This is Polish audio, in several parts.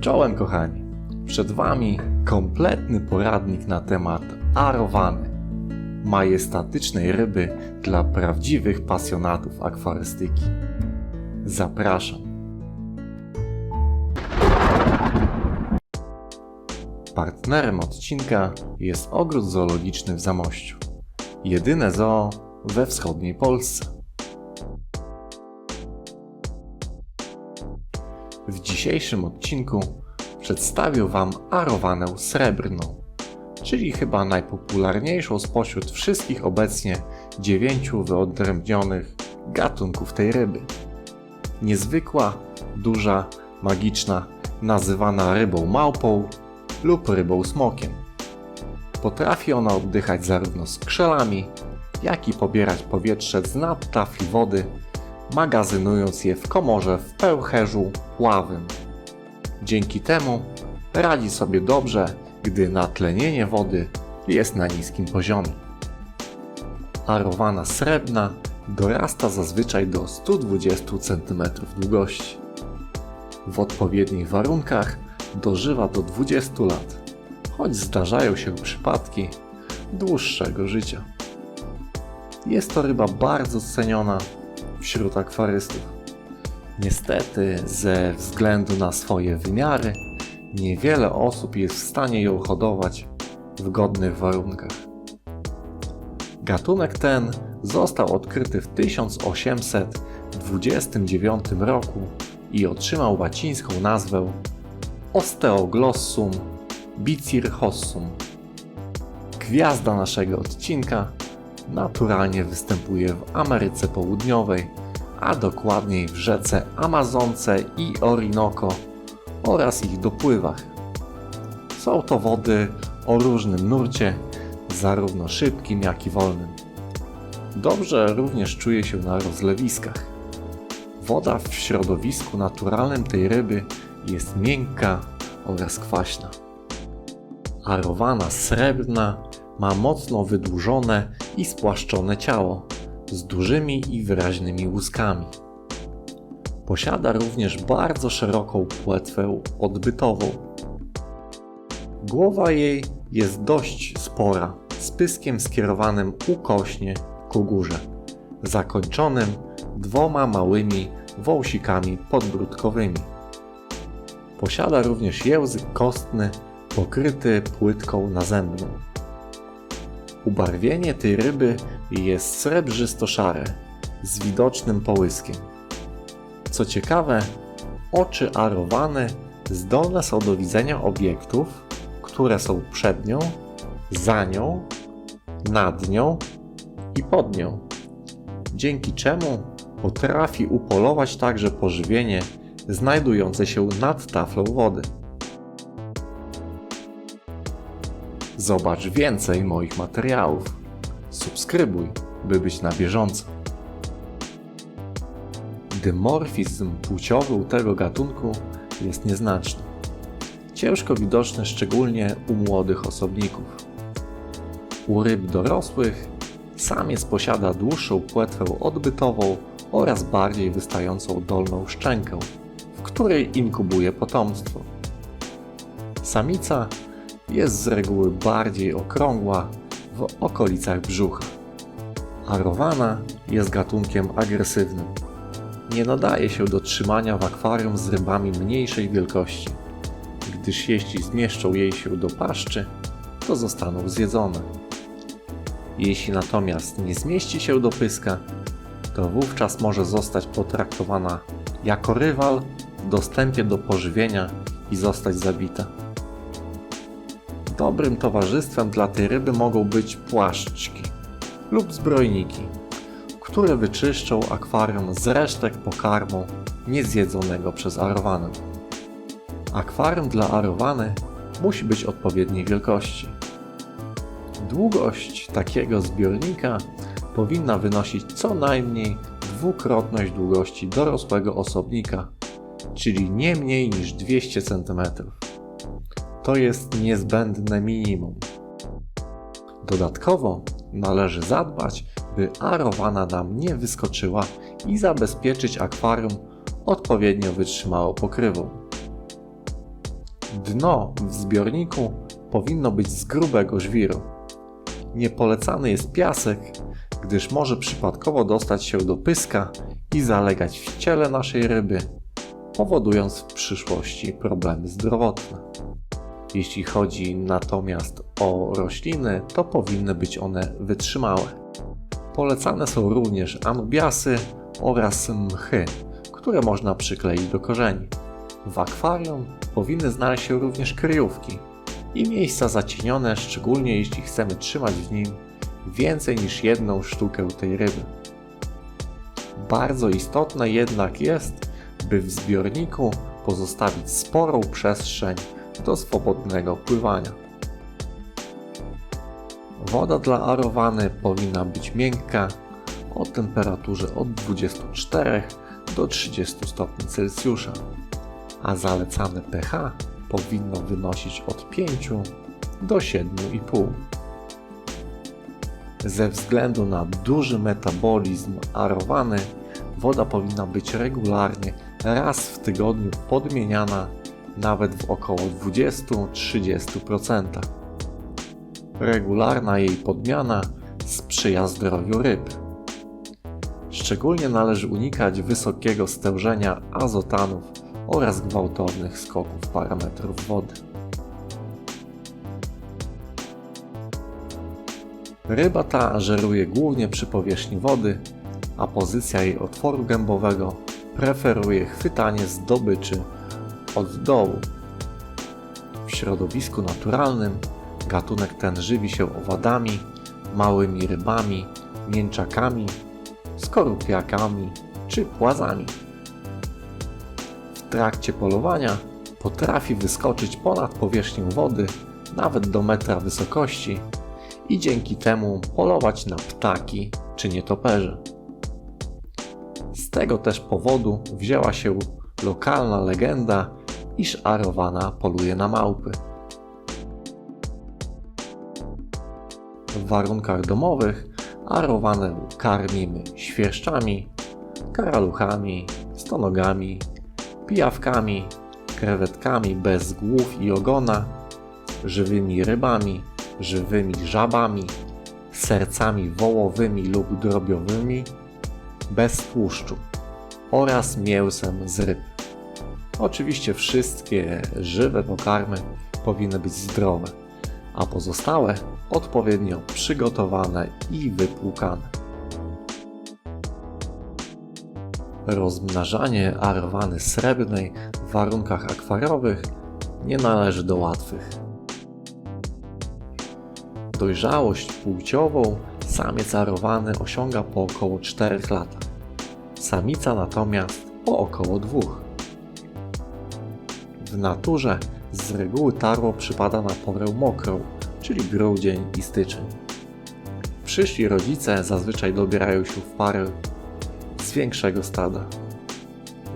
Czołem kochani, przed Wami kompletny poradnik na temat arowany, majestatycznej ryby dla prawdziwych pasjonatów akwarystyki. Zapraszam. Partnerem odcinka jest ogród zoologiczny w Zamościu. Jedyne zoo we wschodniej Polsce. W dzisiejszym odcinku przedstawię Wam arowanę srebrną, czyli chyba najpopularniejszą spośród wszystkich obecnie dziewięciu wyodrębnionych gatunków tej ryby. Niezwykła, duża, magiczna, nazywana rybą małpą lub rybą smokiem. Potrafi ona oddychać zarówno skrzelami, jak i pobierać powietrze z nad tafli wody, magazynując je w komorze w pełcherzu pławym. Dzięki temu radzi sobie dobrze, gdy natlenienie wody jest na niskim poziomie. Arowana srebrna dorasta zazwyczaj do 120 cm długości. W odpowiednich warunkach dożywa do 20 lat, choć zdarzają się przypadki dłuższego życia. Jest to ryba bardzo ceniona wśród akwarystów. Niestety, ze względu na swoje wymiary, niewiele osób jest w stanie ją hodować w godnych warunkach. Gatunek ten został odkryty w 1829 roku i otrzymał łacińską nazwę Osteoglossum bicirhossum. Gwiazda naszego odcinka naturalnie występuje w Ameryce Południowej, a dokładniej w rzece Amazonce i Orinoco oraz ich dopływach. Są to wody o różnym nurcie, zarówno szybkim, jak i wolnym. Dobrze również czuje się na rozlewiskach. Woda w środowisku naturalnym tej ryby jest miękka oraz kwaśna. Arowana srebrna ma mocno wydłużone i spłaszczone ciało z dużymi i wyraźnymi łuskami. Posiada również bardzo szeroką płetwę odbytową. Głowa jej jest dość spora, z pyskiem skierowanym ukośnie ku górze, zakończonym dwoma małymi wąsikami podbródkowymi. Posiada również język kostny pokryty płytką nazębną. Ubarwienie tej ryby jest srebrzysto-szare z widocznym połyskiem. Co ciekawe, oczy arowane zdolne są do widzenia obiektów, które są przed nią, za nią, nad nią i pod nią, dzięki czemu potrafi upolować także pożywienie znajdujące się nad taflą wody. Zobacz więcej moich materiałów. Subskrybuj, by być na bieżąco. Dymorfizm płciowy u tego gatunku jest nieznaczny. Ciężko widoczny szczególnie u młodych osobników. U ryb dorosłych samiec posiada dłuższą płetwę odbytową oraz bardziej wystającą dolną szczękę, w której inkubuje potomstwo. Samica jest z reguły bardziej okrągła w okolicach brzucha. Arowana jest gatunkiem agresywnym. Nie nadaje się do trzymania w akwarium z rybami mniejszej wielkości, gdyż jeśli zmieszczą jej się do paszczy, to zostaną zjedzone. Jeśli natomiast nie zmieści się do pyska, to wówczas może zostać potraktowana jako rywal w dostępie do pożywienia i zostać zabita. Dobrym towarzystwem dla tej ryby mogą być płaszczki lub zbrojniki, które wyczyszczą akwarium z resztek pokarmu niezjedzonego przez arowanę. Akwarium dla arowany musi być odpowiedniej wielkości. Długość takiego zbiornika powinna wynosić co najmniej dwukrotność długości dorosłego osobnika, czyli nie mniej niż 200 cm. To jest niezbędne minimum. Dodatkowo należy zadbać, by arowana nam nie wyskoczyła i zabezpieczyć akwarium odpowiednio wytrzymałą pokrywą. Dno w zbiorniku powinno być z grubego żwiru. Niepolecany jest piasek, gdyż może przypadkowo dostać się do pyska i zalegać w ciele naszej ryby, powodując w przyszłości problemy zdrowotne. Jeśli chodzi natomiast o rośliny, to powinny być one wytrzymałe. Polecane są również anubiasy oraz mchy, które można przykleić do korzeni. W akwarium powinny znaleźć się również kryjówki i miejsca zacienione, szczególnie jeśli chcemy trzymać w nim więcej niż jedną sztukę tej ryby. Bardzo istotne jednak jest, by w zbiorniku pozostawić sporą przestrzeń do swobodnego pływania. Woda dla arowany powinna być miękka o temperaturze od 24 do 30 stopni Celsjusza, a zalecane pH powinno wynosić od 5 do 7,5. Ze względu na duży metabolizm arowany, woda powinna być regularnie raz w tygodniu podmieniana nawet w około 20-30%. Regularna jej podmiana sprzyja zdrowiu ryb. Szczególnie należy unikać wysokiego stężenia azotanów oraz gwałtownych skoków parametrów wody. Ryba ta żeruje głównie przy powierzchni wody, a pozycja jej otworu gębowego preferuje chwytanie zdobyczy od dołu. W środowisku naturalnym gatunek ten żywi się owadami, małymi rybami, mięczakami, skorupiakami czy płazami. W trakcie polowania potrafi wyskoczyć ponad powierzchnię wody, nawet do metra wysokości i dzięki temu polować na ptaki czy nietoperze. Z tego też powodu wzięła się lokalna legenda, iż Arowana poluje na małpy. W warunkach domowych Arowanę karmimy świerszczami, karaluchami, stonogami, pijawkami, krewetkami bez głów i ogona, żywymi rybami, żywymi żabami, sercami wołowymi lub drobiowymi, bez tłuszczu oraz mięsem z ryb. Oczywiście wszystkie żywe pokarmy powinny być zdrowe, a pozostałe odpowiednio przygotowane i wypłukane. Rozmnażanie arowany srebrnej w warunkach akwariowych nie należy do łatwych. Dojrzałość płciową samiec arowany osiąga po około 4 latach, samica natomiast po około 2. W naturze z reguły tarło przypada na porę mokrą, czyli grudzień i styczeń. Przyszli rodzice zazwyczaj dobierają się w pary z większego stada.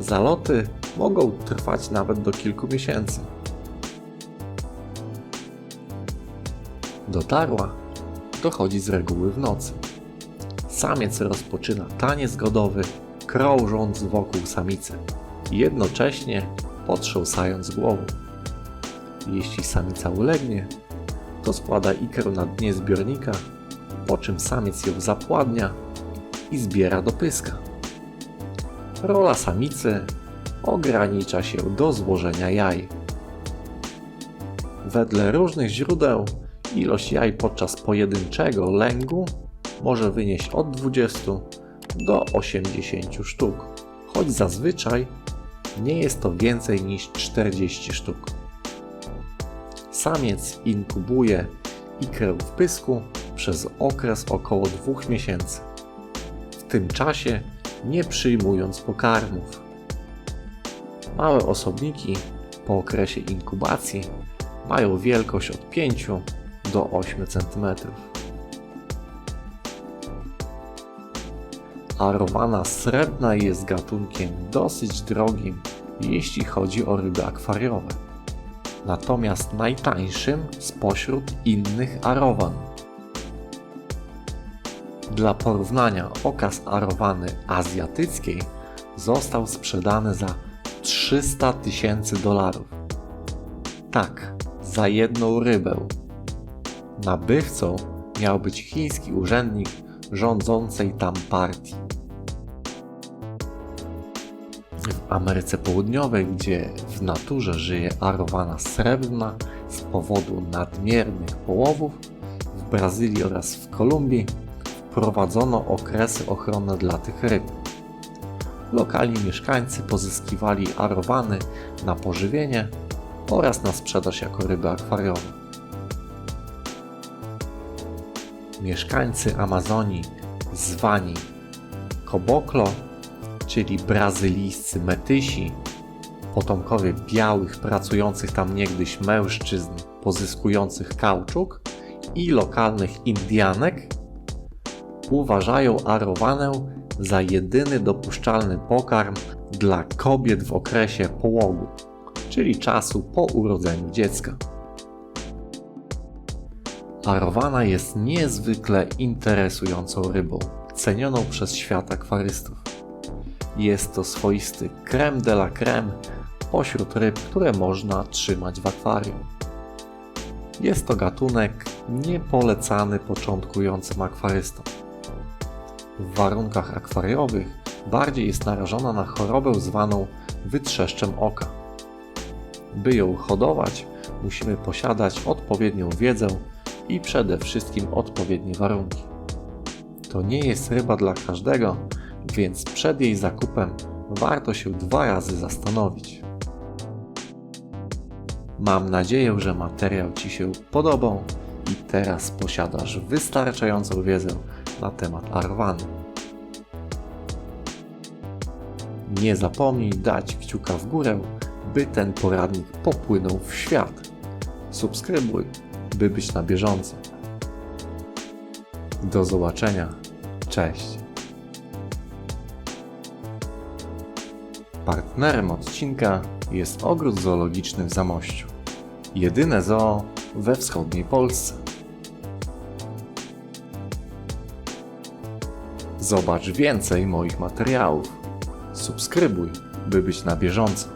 Zaloty mogą trwać nawet do kilku miesięcy. Do tarła dochodzi z reguły w nocy. Samiec rozpoczyna taniec godowy, krążąc wokół samicy, jednocześnie potrząsając głową. Jeśli samica ulegnie, to składa ikrę na dnie zbiornika, po czym samiec ją zapładnia i zbiera do pyska. Rola samicy ogranicza się do złożenia jaj. Wedle różnych źródeł ilość jaj podczas pojedynczego lęgu może wynieść od 20 do 80 sztuk, choć zazwyczaj nie jest to więcej niż 40 sztuk. Samiec inkubuje ikrę w pysku przez okres około 2 miesięcy. W tym czasie nie przyjmując pokarmów. Małe osobniki po okresie inkubacji mają wielkość od 5 do 8 cm. Arowana srebrna jest gatunkiem dosyć drogim, jeśli chodzi o ryby akwariowe. Natomiast najtańszym spośród innych arowan. Dla porównania okaz arowany azjatyckiej został sprzedany za 300 tysięcy dolarów. Tak, za jedną rybę. Nabywcą miał być chiński urzędnik rządzącej tam partii. Ameryce Południowej, gdzie w naturze żyje arowana srebrna z powodu nadmiernych połowów, w Brazylii oraz w Kolumbii wprowadzono okresy ochronne dla tych ryb. Lokalni mieszkańcy pozyskiwali arowany na pożywienie oraz na sprzedaż jako ryby akwariowe. Mieszkańcy Amazonii zwani Koboklo, czyli brazylijscy metysi, potomkowie białych pracujących tam niegdyś mężczyzn pozyskujących kauczuk i lokalnych Indianek, uważają arowanę za jedyny dopuszczalny pokarm dla kobiet w okresie połogu, czyli czasu po urodzeniu dziecka. Arowana jest niezwykle interesującą rybą, cenioną przez świat akwarystów. Jest to swoisty creme de la creme pośród ryb, które można trzymać w akwarium. Jest to gatunek niepolecany początkującym akwarystom. W warunkach akwariowych bardziej jest narażona na chorobę zwaną wytrzeszczem oka. By ją hodować, musimy posiadać odpowiednią wiedzę i przede wszystkim odpowiednie warunki. To nie jest ryba dla każdego, więc przed jej zakupem warto się dwa razy zastanowić. Mam nadzieję, że materiał Ci się podobał i teraz posiadasz wystarczającą wiedzę na temat arwany. Nie zapomnij dać kciuka w górę, by ten poradnik popłynął w świat. Subskrybuj, by być na bieżąco. Do zobaczenia. Cześć. Partnerem odcinka jest ogród zoologiczny w Zamościu. Jedyne zoo we wschodniej Polsce. Zobacz więcej moich materiałów. Subskrybuj, by być na bieżąco.